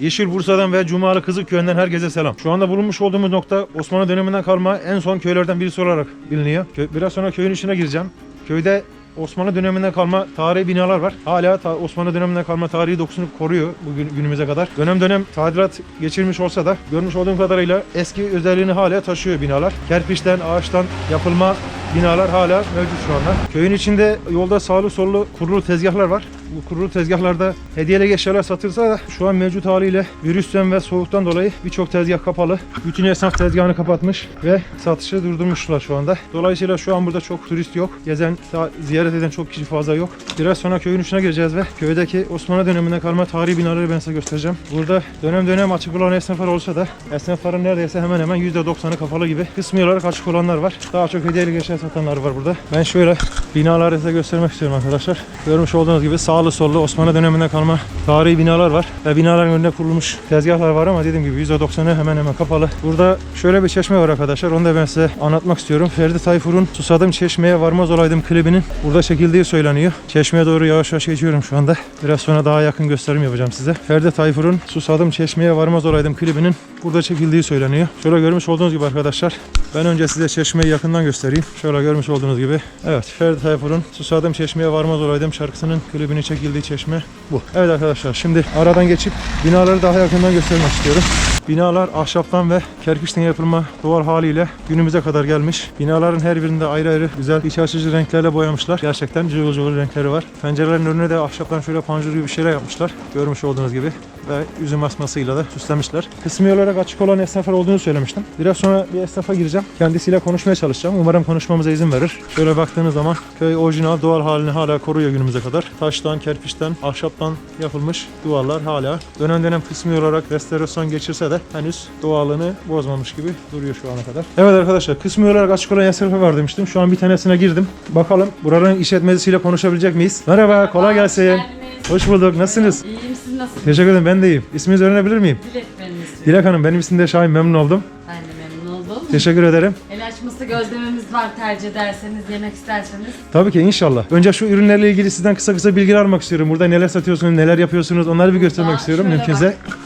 Yeşil Bursa'dan ve Cumalı Kızıkköy'ünden herkese selam. Şu anda bulunmuş olduğumuz nokta Osmanlı döneminden kalma en son köylerden birisi olarak biliniyor. Biraz sonra köyün içine gireceğim. Köyde Osmanlı döneminden kalma tarihi binalar var. Hala ta- Osmanlı döneminden kalma tarihi dokusunu koruyor bugün günümüze kadar. Dönem dönem tadilat geçirmiş olsa da görmüş olduğum kadarıyla eski özelliğini hala taşıyor binalar. Kerpiçten, ağaçtan yapılma binalar hala mevcut şu anda. Köyün içinde yolda sağlı sollu kurulu tezgahlar var. Bu kurulu tezgahlarda hediyelik eşyalar satılsa da şu an mevcut haliyle virüsten ve soğuktan dolayı birçok tezgah kapalı. Bütün esnaf tezgahını kapatmış ve satışı durdurmuşlar şu anda. Dolayısıyla şu an burada çok turist yok. Gezen, ziyaret eden çok kişi fazla yok. Biraz sonra köyün içine gireceğiz ve köydeki Osmanlı döneminden kalma tarihi binaları ben size göstereceğim. Burada dönem dönem açık olan esnaflar olsa da esnafların neredeyse hemen hemen %90'ı kapalı gibi. Kısmi olarak açık olanlar var. Daha çok hediyelik eşya satanlar var burada. Ben şöyle binaları size göstermek istiyorum arkadaşlar. Görmüş olduğunuz gibi sağlı sollu Osmanlı döneminden kalma tarihi binalar var. Ve binaların önünde kurulmuş tezgahlar var ama dediğim gibi %90'ı hemen hemen kapalı. Burada şöyle bir çeşme var arkadaşlar. Onu da ben size anlatmak istiyorum. Ferdi Tayfur'un Susadım Çeşmeye Varmaz Olaydım klibinin burada çekildiği söyleniyor. Çeşmeye doğru yavaş yavaş geçiyorum şu anda. Biraz sonra daha yakın gösterim yapacağım size. Ferdi Tayfur'un Susadım Çeşmeye Varmaz Olaydım klibinin burada çekildiği söyleniyor. Şöyle görmüş olduğunuz gibi arkadaşlar. Ben önce size çeşmeyi yakından göstereyim. Şöyle görmüş olduğunuz gibi. Evet Ferdi Tayfur'un Susadım Çeşmeye Varmaz Olaydım şarkısının klibini çekildiği çeşme bu. Evet arkadaşlar şimdi aradan geçip binaları daha yakından göstermek istiyorum. Binalar ahşaptan ve kerpiçten yapılma doğal haliyle günümüze kadar gelmiş. Binaların her birinde ayrı ayrı güzel iç açıcı renklerle boyamışlar. Gerçekten cıvıl cıvıl renkleri var. Pencerelerin önüne de ahşaptan şöyle panjur gibi bir şeyler yapmışlar. Görmüş olduğunuz gibi ve üzüm asmasıyla da süslemişler. Kısmi olarak açık olan esnaflar olduğunu söylemiştim. Biraz sonra bir esnafa gireceğim. Kendisiyle konuşmaya çalışacağım. Umarım konuşmamıza izin verir. Şöyle baktığınız zaman köy orijinal doğal halini hala koruyor günümüze kadar. Taştan, kerpiçten, ahşaptan yapılmış duvarlar hala dönem dönem kısmi olarak restorasyon geçirse de henüz doğallığını bozmamış gibi duruyor şu ana kadar. Evet arkadaşlar kısmi olarak açık olan esnafa var demiştim. Şu an bir tanesine girdim. Bakalım buranın işletmecisiyle konuşabilecek miyiz? Merhaba, kolay gelsin. geldiniz. Hoş bulduk. Nasılsınız? İyiyim siz nasılsınız? Teşekkür ederim. Ben de iyiyim. İsminizi öğrenebilir miyim? Dilek benim ismim. Dilek Hanım. Benim ismim de Şahin. Memnun oldum. Ben de memnun oldum. Teşekkür ederim. El açması gözlememiz var tercih ederseniz, yemek isterseniz. Tabii ki inşallah. Önce şu ürünlerle ilgili sizden kısa kısa bilgiler almak istiyorum. Burada neler satıyorsunuz, neler yapıyorsunuz onları bir göstermek istiyorum şöyle mümkünse. bak.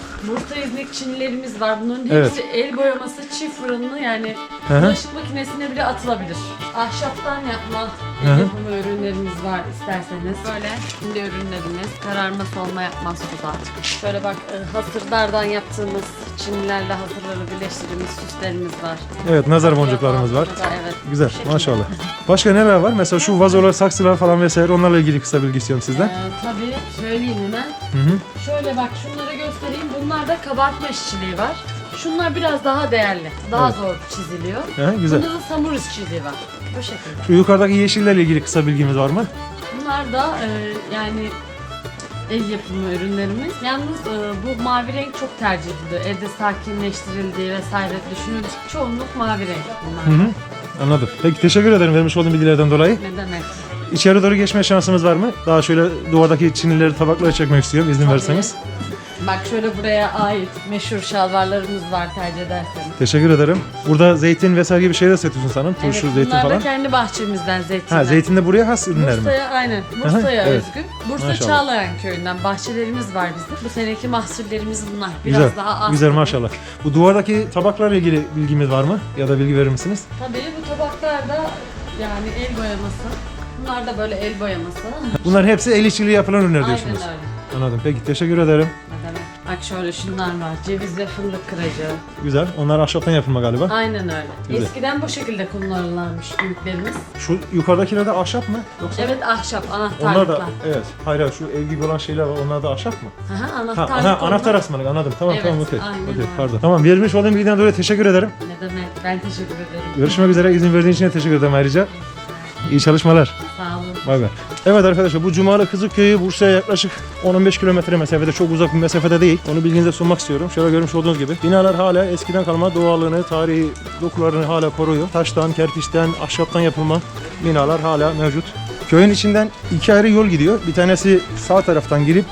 Çinilerimiz var. Bunların hepsi el boyaması, çift fırınlı yani Hı hı. bulaşık makinesine bile atılabilir. Ahşaptan yapma Hı hı. el yapımı ürünlerimiz var isterseniz. Böyle şimdi ürünlerimiz kararma solma yapmaz bu da. Şöyle bak e, hasırlardan yaptığımız Çinilerle hasırları birleştirdiğimiz süslerimiz var. Evet, nazar boncuklarımız var. Evet. Güzel, Bu şekilde. maşallah. Başka neler var? Mesela şu vazolar, saksılar falan vesaire onlarla ilgili kısa bilgi istiyorum sizden. Ee, tabii söyleyeyim hemen. Hı hı. Şöyle bak şunları göstereyim. Bunlarda kabartma işçiliği var. Şunlar biraz daha değerli. Daha Evet. zor çiziliyor. Hı, güzel. Bunda da samur işçiliği var. Bu şekilde. Şu yukarıdaki yeşillerle ilgili kısa bilgimiz var mı? Bunlar da e, yani el yapımı ürünlerimiz. Yalnız e, bu mavi renk çok tercih ediliyor. Evde sakinleştirildiği vesaire düşünülür. Çoğunluk mavi renk bunlar. Hı hı. Anladım. Peki teşekkür ederim vermiş olduğum bilgilerden dolayı. Ne demek? İçeri doğru geçme şansımız var mı? Daha şöyle duvardaki çinileri, tabakları çekmek istiyorum izin Tabii. Bak şöyle buraya ait meşhur şalvarlarımız var tercih ederseniz. Teşekkür ederim. Burada zeytin vesaire gibi şeyler satıyorsun sanırım. Turşu, evet, zeytin bunlar falan. da kendi bahçemizden zeytinler. Ha zeytin de buraya has ürünler mi? Bursa'ya aynen. Bursa'ya evet. özgü. Bursa Maşallah. Çağlayan köyünden bahçelerimiz var bizim. Bu seneki mahsullerimiz bunlar. Biraz Güzel. daha az. Güzel tabii. maşallah. Bu duvardaki tabaklarla ilgili bilgimiz var mı? Ya da bilgi verir misiniz? Tabii bu tabaklar da yani el boyaması. Bunlar da böyle el boyaması. Bunların hepsi el işçiliği yapılan ürünler aynen diyorsunuz. öyle. Anladım. Peki teşekkür ederim. Bak şöyle şunlar var. Ceviz ve fındık kıracı. Güzel. Onlar ahşaptan yapılma galiba. Aynen öyle. Güzel. Eskiden bu şekilde kullanırlarmış büyüklerimiz. Şu yukarıdakiler de ahşap mı? Yoksa Evet ahşap onlar anahtarlıklar. da evet. Hayır hayır şu ev gibi olan şeyler var. Onlar da ahşap mı? Aha, Ha, anahtarlık ana, onlar. anahtar asmalık anladım. Tamam Evet, tamam okey. aynen Okey, öyle. Pardon. Tamam vermiş olduğum bilgiden dolayı teşekkür ederim. Ne demek? Ben teşekkür ederim. Görüşmek üzere. İzin verdiğin için de teşekkür ederim ayrıca. İyi çalışmalar. Sağ olun. Bay bay. Evet arkadaşlar bu Cumalı Kızıkköy'ü Bursa'ya yaklaşık 10-15 kilometre mesafede çok uzak bir mesafede değil. Onu bilginize sunmak istiyorum. Şöyle görmüş olduğunuz gibi binalar hala eskiden kalma doğallığını, tarihi dokularını hala koruyor. Taştan, kerpiçten, ahşaptan yapılma binalar hala mevcut. Köyün içinden iki ayrı yol gidiyor. Bir tanesi sağ taraftan girip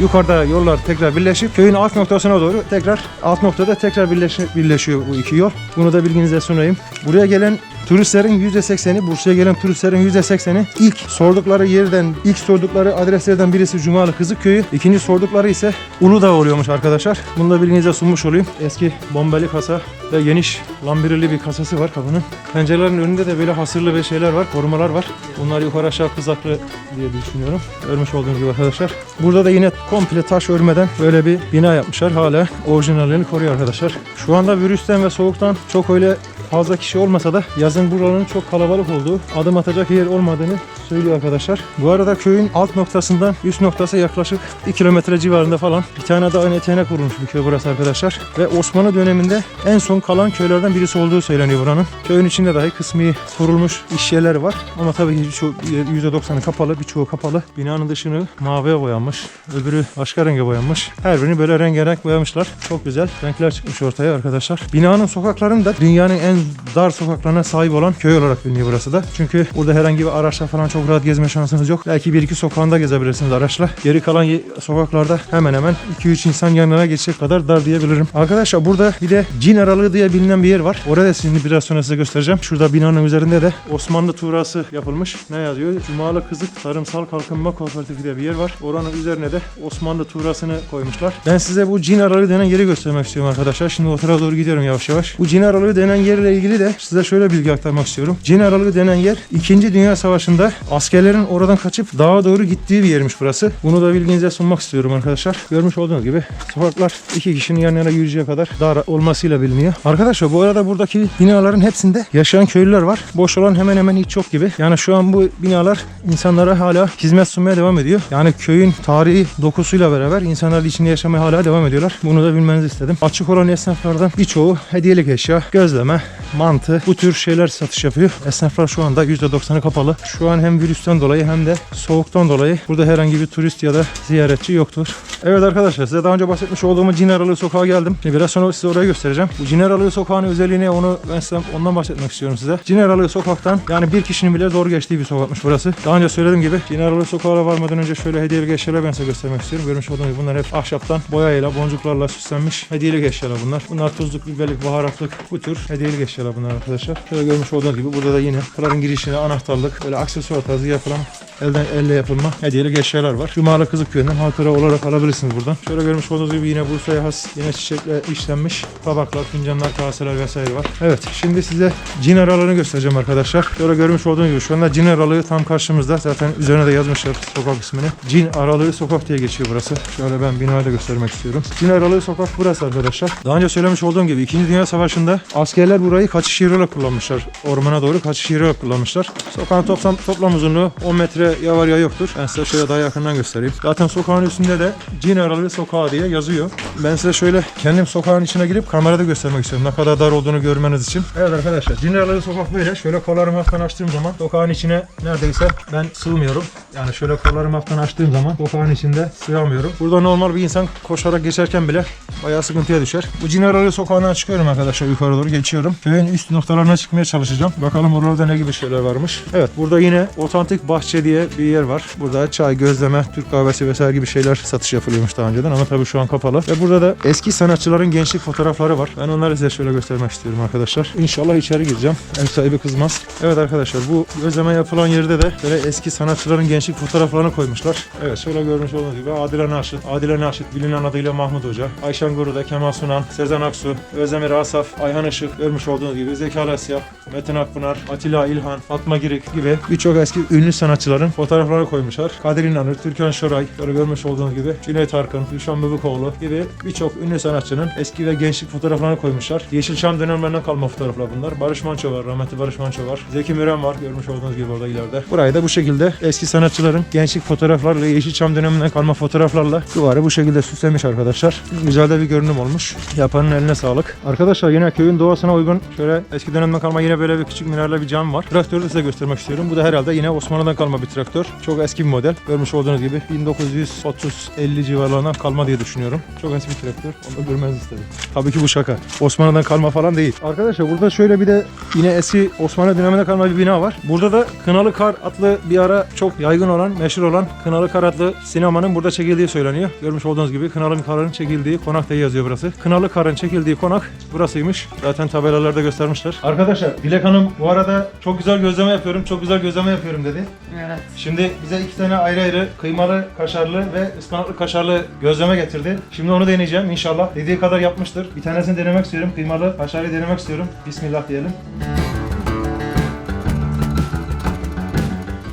yukarıda yollar tekrar birleşip köyün alt noktasına doğru tekrar alt noktada tekrar birleş- birleşiyor bu iki yol. Bunu da bilginize sunayım. Buraya gelen turistlerin %80'i, Bursa'ya gelen turistlerin %80'i ilk sordukları yerden, ilk sordukları adreslerden birisi Cumalı Kızık Köyü. İkinci sordukları ise Uludağ oluyormuş arkadaşlar. Bunu da bilginize sunmuş olayım. Eski bombeli kasa ve geniş lambirili bir kasası var kapının. Pencerelerin önünde de böyle hasırlı ve şeyler var, korumalar var. Bunlar yukarı aşağı kızaklı diye düşünüyorum. Görmüş olduğunuz gibi arkadaşlar. Burada da yine komple taş örmeden böyle bir bina yapmışlar. Hala orijinallerini koruyor arkadaşlar. Şu anda virüsten ve soğuktan çok öyle fazla kişi olmasa da yazın buranın çok kalabalık olduğu, adım atacak yer olmadığını söylüyor arkadaşlar. Bu arada köyün alt noktasından üst noktası yaklaşık 1 kilometre civarında falan. Bir tane dağın eteğine kurulmuş bir köy burası arkadaşlar. Ve Osmanlı döneminde en son kalan köylerden birisi olduğu söyleniyor buranın. Köyün içinde dahi kısmi kurulmuş iş yerleri var. Ama tabii ki birçoğu %90'ı kapalı, birçoğu kapalı. Binanın dışını maviye boyanmış. Öbürü başka renge boyanmış. Her birini böyle rengarenk boyamışlar. Çok güzel renkler çıkmış ortaya arkadaşlar. Binanın sokaklarında dünyanın en dar sokaklarına sahip olan köy olarak biliniyor burası da. Çünkü burada herhangi bir araçla falan çok rahat gezme şansınız yok. Belki bir iki sokağında gezebilirsiniz araçla. Geri kalan sokaklarda hemen hemen 2-3 insan yanına geçecek kadar dar diyebilirim. Arkadaşlar burada bir de cin aralığı diye bilinen bir yer var. Orada şimdi biraz sonra size göstereceğim. Şurada binanın üzerinde de Osmanlı tuğrası yapılmış. Ne yazıyor? Cumalı Kızık Tarımsal Kalkınma Kooperatifi diye bir yer var. Oranın üzerine de Osmanlı tuğrasını koymuşlar. Ben size bu cin aralığı denen yeri göstermek istiyorum arkadaşlar. Şimdi o tarafa doğru gidiyorum yavaş yavaş. Bu cin aralığı denen yerle ilgili de size şöyle bilgi aktarmak istiyorum. Cin aralığı denen yer 2. Dünya Savaşı'nda askerlerin oradan kaçıp dağa doğru gittiği bir yermiş burası. Bunu da bilginize sunmak istiyorum arkadaşlar. Görmüş olduğunuz gibi sokaklar iki kişinin yan yana yürüyeceği kadar dar olmasıyla biliniyor. Arkadaşlar bu arada buradaki binaların hepsinde yaşayan köylüler var. Boş olan hemen hemen hiç yok gibi. Yani şu an bu binalar insanlara hala hizmet sunmaya devam ediyor. Yani köyün tarihi dokusuyla beraber insanlar içinde yaşamaya hala devam ediyorlar. Bunu da bilmenizi istedim. Açık olan esnaflardan birçoğu hediyelik eşya, gözleme, mantı bu tür şeyler satış yapıyor. Esnaflar şu anda %90'ı kapalı. Şu an hem virüsten dolayı hem de soğuktan dolayı burada herhangi bir turist ya da ziyaretçi yoktur. Evet arkadaşlar size daha önce bahsetmiş olduğum Cin Aralığı Sokağa geldim. Şimdi biraz sonra size orayı göstereceğim. Bu Cin Aralığı Sokağı'nın özelliğini onu ben size ondan bahsetmek istiyorum size. Cin Aralığı Sokak'tan yani bir kişinin bile zor geçtiği bir sokakmış burası. Daha önce söylediğim gibi Cin Aralığı Sokağı'na varmadan önce şöyle hediyelik eşyalar ben size göstermek istiyorum. Görmüş olduğunuz gibi bunlar hep ahşaptan boyayla boncuklarla süslenmiş hediyelik eşyalar bunlar. Bunlar tuzluk, biberlik, baharatlık bu tür hediyelik eşyalar bunlar arkadaşlar. Şöyle görmüş olduğunuz gibi burada da yine pıların girişine anahtarlık böyle aksesuar tarzı yapılan elden elle yapılma hediyelik eşyalar var. Cumalı Kızık Köyü'nden hatıra olarak alabilirsiniz buradan. Şöyle görmüş olduğunuz gibi yine Bursa'ya has yine çiçekle işlenmiş tabaklar, fincanlar, kaseler vesaire var. Evet şimdi size cin aralığını göstereceğim arkadaşlar. Şöyle görmüş olduğunuz gibi şu anda cin aralığı tam karşımızda. Zaten üzerine de yazmışlar sokak ismini. Cin aralığı sokak diye geçiyor burası. Şöyle ben binayı da göstermek istiyorum. Cin aralığı sokak burası arkadaşlar. Daha önce söylemiş olduğum gibi 2. Dünya Savaşı'nda askerler burayı kaçış yeri kullanmışlar. Ormana doğru kaçış yeri kullanmışlar. Sokağın toplam, toplam uzunluğu 10 metre ya var ya yoktur. Ben size şöyle daha yakından göstereyim. Zaten sokağın üstünde de cin aralığı sokağı diye yazıyor. Ben size şöyle kendim sokağın içine girip kamerada göstermek istiyorum. Ne kadar dar olduğunu görmeniz için. Evet arkadaşlar cin aralığı sokak böyle. Şöyle kollarımı hafiften açtığım zaman sokağın içine neredeyse ben sığmıyorum. Yani şöyle kollarımı hafiften açtığım zaman sokağın içinde sığamıyorum. Burada normal bir insan koşarak geçerken bile bayağı sıkıntıya düşer. Bu cin aralığı sokağından çıkıyorum arkadaşlar yukarı doğru geçiyorum. Köyün üst noktalarına çıkmaya çalışacağım. Bakalım oralarda ne gibi şeyler varmış. Evet burada yine otantik bahçe diye bir yer var. Burada çay, gözleme, Türk kahvesi vesaire gibi şeyler satış yapılıyormuş daha önceden ama tabii şu an kapalı. Ve burada da eski sanatçıların gençlik fotoğrafları var. Ben onları size şöyle göstermek istiyorum arkadaşlar. İnşallah içeri gireceğim. Ev sahibi kızmaz. Evet arkadaşlar bu gözleme yapılan yerde de böyle eski sanatçıların gençlik fotoğraflarını koymuşlar. Evet şöyle görmüş olduğunuz gibi Adile Naşit. Adile Naşit bilinen adıyla Mahmut Hoca. Ayşen Guru'da Kemal Sunan, Sezen Aksu, Özdemir Asaf, Ayhan Işık görmüş olduğunuz gibi Zeki Alasya, Metin Akpınar, Atilla İlhan, Fatma Girik gibi birçok eski ünlü sanatçıların fotoğraflarını koymuşlar. Kadir İnanır, Türkan Şoray, böyle görmüş olduğunuz gibi Cüneyt Arkın, Gülşen Bebikoğlu gibi birçok ünlü sanatçının eski ve gençlik fotoğraflarını koymuşlar. Yeşilçam dönemlerinden kalma fotoğraflar bunlar. Barış Manço var, rahmetli Barış Manço var. Zeki Müren var, görmüş olduğunuz gibi orada ileride. Burayı da bu şekilde eski sanatçıların gençlik fotoğraflarla, Yeşilçam döneminden kalma fotoğraflarla duvarı bu şekilde süslemiş arkadaşlar. Güzel de bir görünüm olmuş. Yapanın eline sağlık. Arkadaşlar yine köyün doğasına uygun şöyle eski dönemden kalma yine böyle bir küçük minareli bir cam var. Traktörü de size göstermek istiyorum. Bu da herhalde yine Osmanlı'dan kalma bir traktör. Çok eski bir model. Görmüş olduğunuz gibi 1930-50 civarlarından kalma diye düşünüyorum. Çok eski bir traktör. Onu da istedim. Tabii ki bu şaka. Osmanlı'dan kalma falan değil. Arkadaşlar burada şöyle bir de yine eski Osmanlı döneminde kalma bir bina var. Burada da Kınalı Kar adlı bir ara çok yaygın olan, meşhur olan Kınalı Kar adlı sinemanın burada çekildiği söyleniyor. Görmüş olduğunuz gibi Kınalı Kar'ın çekildiği, Konak diye yazıyor burası. Kınalı Kar'ın çekildiği konak burasıymış. Zaten tabelalarda göstermişler. Arkadaşlar Dilek Hanım bu arada çok güzel gözleme yapıyorum, çok güzel gözleme yapıyorum dedi. Evet. Şimdi bize iki tane ayrı ayrı kıymalı kaşarlı ve ıspanaklı kaşarlı gözleme getirdi. Şimdi onu deneyeceğim inşallah. Dediği kadar yapmıştır. Bir tanesini denemek istiyorum. Kıymalı kaşarlı denemek istiyorum. Bismillah diyelim.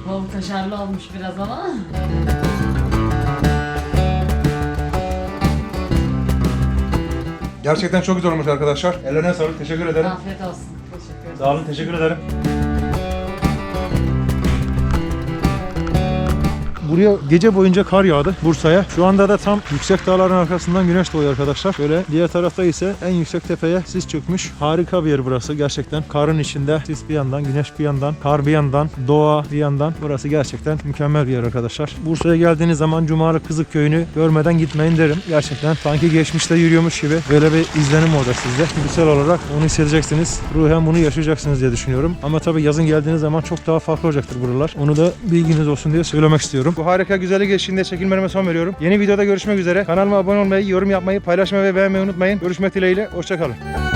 Bol kaşarlı olmuş biraz ama. Gerçekten çok güzel olmuş arkadaşlar. Ellerine sağlık. Teşekkür ederim. Afiyet olsun. Teşekkür ederim. Sağ olun. Teşekkür ederim. Buraya gece boyunca kar yağdı Bursa'ya. Şu anda da tam yüksek dağların arkasından güneş doğuyor arkadaşlar. Şöyle diğer tarafta ise en yüksek tepeye sis çökmüş. Harika bir yer burası gerçekten. Karın içinde sis bir yandan, güneş bir yandan, kar bir yandan, doğa bir yandan. Burası gerçekten mükemmel bir yer arkadaşlar. Bursa'ya geldiğiniz zaman Cumalı Kızık Köyü'nü görmeden gitmeyin derim. Gerçekten sanki geçmişte yürüyormuş gibi böyle bir izlenim orada sizde. Güzel olarak onu hissedeceksiniz. Ruhen bunu yaşayacaksınız diye düşünüyorum. Ama tabii yazın geldiğiniz zaman çok daha farklı olacaktır buralar. Onu da bilginiz olsun diye söylemek istiyorum. Harika güzellik eşliğinde çekilmelerime son veriyorum. Yeni videoda görüşmek üzere. Kanalıma abone olmayı, yorum yapmayı, paylaşmayı ve beğenmeyi unutmayın. Görüşmek dileğiyle. Hoşçakalın.